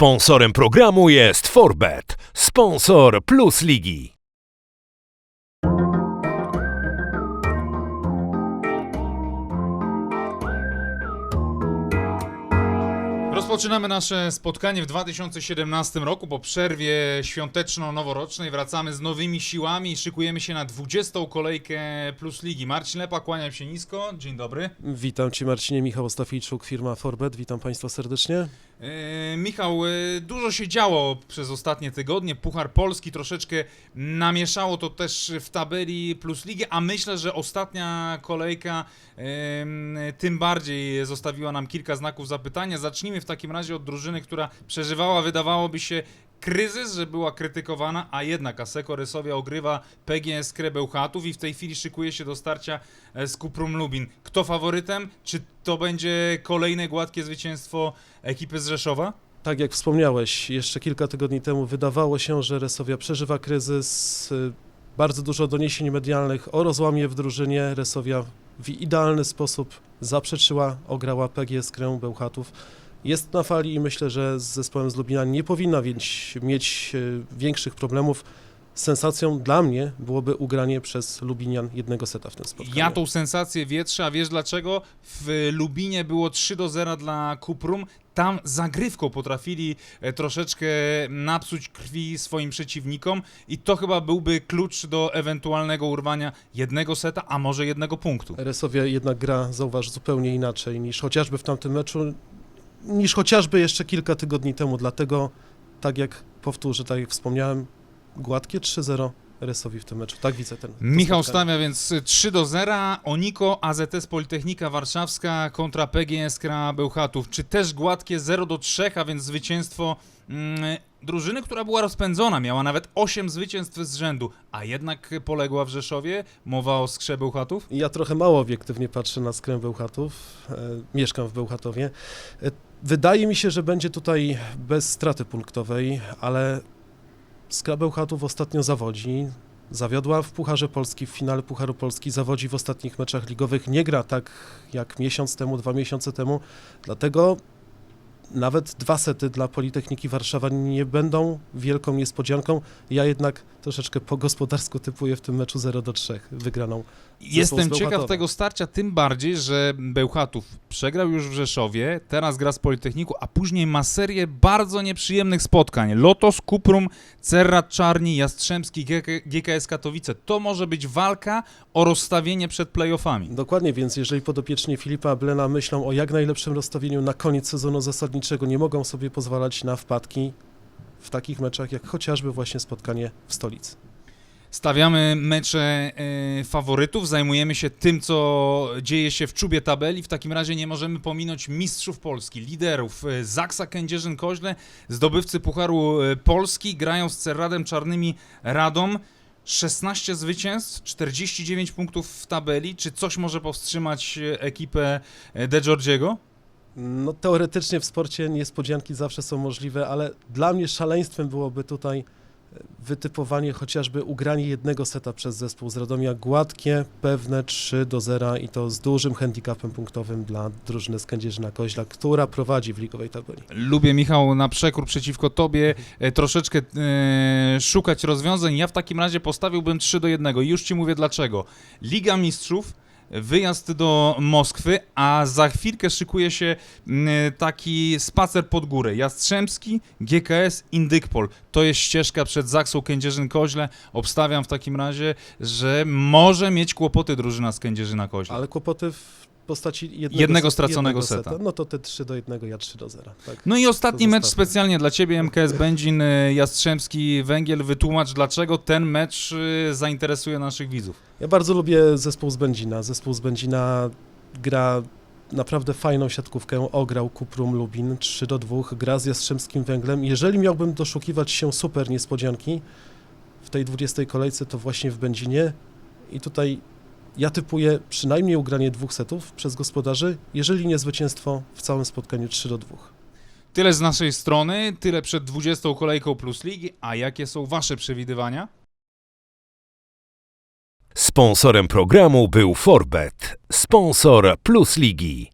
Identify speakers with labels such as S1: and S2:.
S1: Sponsorem programu jest Forbet, sponsor Plus Ligi.
S2: Rozpoczynamy nasze spotkanie w 2017 roku. Po przerwie świąteczno-noworocznej wracamy z nowymi siłami i szykujemy się na 20. kolejkę Plus Ligi. Marcin Lepa, kłaniam się nisko. Dzień dobry.
S3: Witam Cię Marcinie, Michał Ostafijczuk, firma Forbet, witam Państwa serdecznie.
S2: Yy, Michał, yy, dużo się działo przez ostatnie tygodnie. Puchar Polski troszeczkę namieszało to też w tabeli Plus Ligi, a myślę, że ostatnia kolejka yy, tym bardziej zostawiła nam kilka znaków zapytania. Zacznijmy w takim razie od drużyny, która przeżywała, wydawałoby się, kryzys, że była krytykowana, a jednak Aseko Rysowia ogrywa PGS Krebełchatów i w tej chwili szykuje się do starcia e, z Kuprum Lubin. Kto faworytem? Czy to będzie kolejne gładkie zwycięstwo ekipy z Rzeszowa?
S3: Tak jak wspomniałeś, jeszcze kilka tygodni temu wydawało się, że Resowia przeżywa kryzys. y, Bardzo dużo doniesień medialnych o rozłamie w drużynie. Resowia w idealny sposób zaprzeczyła, ograła PGS Krę Bełchatów. Jest na fali i myślę, że z zespołem z Lubina nie powinna więc mieć y, większych problemów. Sensacją dla mnie byłoby ugranie przez Lubinian jednego seta w tym spotkaniu.
S2: Ja tą sensację wietrzę, a wiesz dlaczego? W Lubinie było 3 do 0 dla Kuprum. Tam zagrywką potrafili e, troszeczkę napsuć krwi swoim przeciwnikom i to chyba byłby klucz do ewentualnego urwania jednego seta, a może jednego punktu.
S3: Resowia jednak gra, zauważ, zupełnie inaczej niż chociażby w tamtym meczu, niż chociażby jeszcze kilka tygodni temu. Dlatego, tak jak powtórzę, tak jak wspomniałem, gładkie 3-0 Resowi w tym meczu. Tak widzę ten.
S2: Michał
S3: spotkanie.
S2: stawia więc 3 do 0. Oniko, AZS Politechnika Warszawska kontra PGS Kra Bełchatów. Czy też gładkie 0 do 3, a więc zwycięstwo mm, drużyny, która była rozpędzona. Miała nawet 8 zwycięstw z rzędu, a jednak poległa w Rzeszowie. Mowa o skrze Bełchatów.
S3: Ja trochę mało obiektywnie patrzę na skrę Bełchatów. E, mieszkam w Bełchatowie. E, wydaje mi się, że będzie tutaj bez straty punktowej, ale skra Bełchatów ostatnio zawodzi. Zawiodła w Pucharze Polski, w finale Pucharu Polski, zawodzi w ostatnich meczach ligowych. Nie gra tak jak miesiąc temu, dwa miesiące temu, dlatego nawet dwa sety dla Politechniki Warszawa nie będą wielką niespodzianką. Ja jednak troszeczkę po gospodarsku typuję w tym meczu 0 do 3 wygraną
S2: Jestem ciekaw tego starcia, tym bardziej, że Bełchatów przegrał już w Rzeszowie, teraz gra z Politechniku, a później ma serię bardzo nieprzyjemnych spotkań. Lotos, Kuprum, Cerrat Czarni, Jastrzębski, GK GKS Katowice. To może być walka o rozstawienie przed playoffami.
S3: Dokładnie, więc jeżeli podopieczni Filipa Blena myślą o jak najlepszym rozstawieniu na koniec sezonu zasadniczego, nie mogą sobie pozwalać na wpadki w takich meczach, jak chociażby właśnie spotkanie w stolicy.
S2: Stawiamy mecze e, faworytów, zajmujemy się tym, co dzieje się w czubie tabeli. W takim razie nie możemy pominąć mistrzów Polski, liderów. E, Zaksa Kędzierzyn-Koźle, zdobywcy Pucharu e, Polski, grają z Cerradem Czarnymi Radom. 16 zwycięstw, 49 punktów w tabeli. Czy coś może powstrzymać ekipę e, De Giorgiego?
S3: No teoretycznie w sporcie niespodzianki zawsze są możliwe, ale dla mnie szaleństwem byłoby tutaj wytypowanie chociażby ugranie jednego seta przez zespół z Radomia gładkie, pewne 3 do 0 i to z dużym handicapem punktowym dla drużyny z Kędzierzyna Koźla, która prowadzi w ligowej tabeli.
S2: Lubię, Michał, na przekór przeciwko tobie e, troszeczkę e, szukać rozwiązań. Ja w takim razie postawiłbym 3 do 1. Już ci mówię dlaczego. Liga Mistrzów, wyjazd do Moskwy, a za chwilkę szykuje się m, taki spacer pod górę. Jastrzębski, GKS, Indykpol. To jest ścieżka przed Zaksą Kędzierzyn-Koźle. Obstawiam w takim razie, że może mieć kłopoty drużyna z Kędzierzyna-Koźle.
S3: Ale kłopoty w postaci jednego,
S2: Jednego straconego
S3: jednego
S2: seta.
S3: No to te 3 do 1, ja 3 do 0. Tak.
S2: No i ostatni mecz
S3: zostawmy.
S2: specjalnie dla Ciebie, MKS Będzin, y, Jastrzębski, Węgiel. Wytłumacz, dlaczego ten mecz y, zainteresuje naszych widzów.
S3: Ja bardzo lubię zespół z Będzina. Zespół z Będzina gra naprawdę fajną siatkówkę. Ograł Kuprum Lubin 3 do 2, gra z Jastrzębskim Węglem. Jeżeli miałbym doszukiwać się super niespodzianki w tej 20 kolejce, to właśnie w Będzinie. I tutaj ja typuję przynajmniej ugranie dwóch setów przez gospodarzy, jeżeli nie zwycięstwo w całym spotkaniu 3 do 2.
S2: Tyle z naszej strony, tyle przed 20 kolejką Plus Ligi. A jakie są Wasze przewidywania?
S1: Sponsorem programu był Forbet, sponsor Plus Ligi.